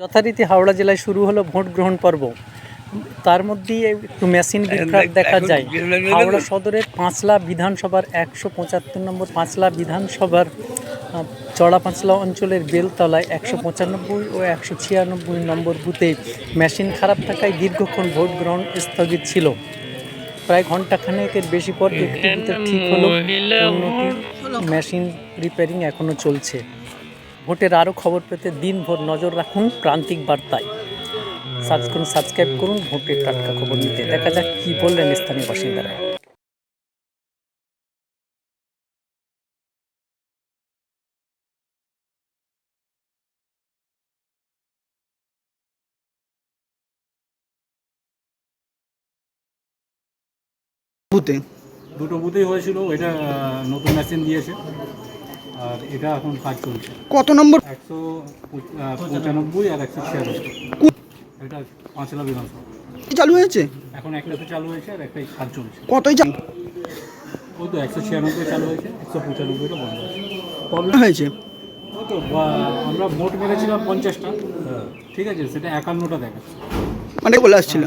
যথারীতি হাওড়া জেলায় শুরু হলো ভোট গ্রহণ পর্ব। তার মধ্যেই একটু মেশিন বিভ্রাট দেখা যায়। হাওড়া সদরের পাঁচলা বিধানসভার একশো পঁচাত্তর নম্বর পাঁচলা বিধানসভার চড়া পাঁচলা অঞ্চলের বেলতলায় একশো পঁচানব্বই ও একশো ছিয়ানব্বই নম্বর বুথে মেশিন খারাপ থাকায় দীর্ঘক্ষণ ভোট গ্রহণ স্থগিত ছিল। প্রায় ঘন্টাখানেকের বেশি পর একটি বুথে ঠিক হলো মেশিন রিপেয়ারিং এখনও চলছে। ভোটের আরও খবর পেতে দিনভর নজর রাখুন প্রান্তিক বার্তায়। সার্চ করুন সাবস্ক্রাইব করুন ভোটের টাটকা খবর নিতে। দেখা যাক কী বললেন স্থানীয় বাসিন্দারা। বুথে। দুটো বুথেই হয়েছিল এটা আহ, নতুন মেশিন দিয়েছে। আর এটা এখন কাজ চলছে। কত নম্বর? একশো পঁচানব্বই আর একশো ছিয়ানব্বই। এটা পাঁচলা বিধানসভা। চালু হয়েছে? এখন একটাতে চালু হয়েছে আর একটাই কাজ চলছে। কতই চাল ও তো একশো ছিয়ানব্বই চালু হয়েছে একশো পঁচানব্বইটা বন্ধ প্রবলেম হয়েছে? ও আমরা মোট মেরেছিলাম পঞ্চাশটা। ঠিক আছে সেটা একান্নটা দেখাচ্ছে। মানে বলে আসছিল।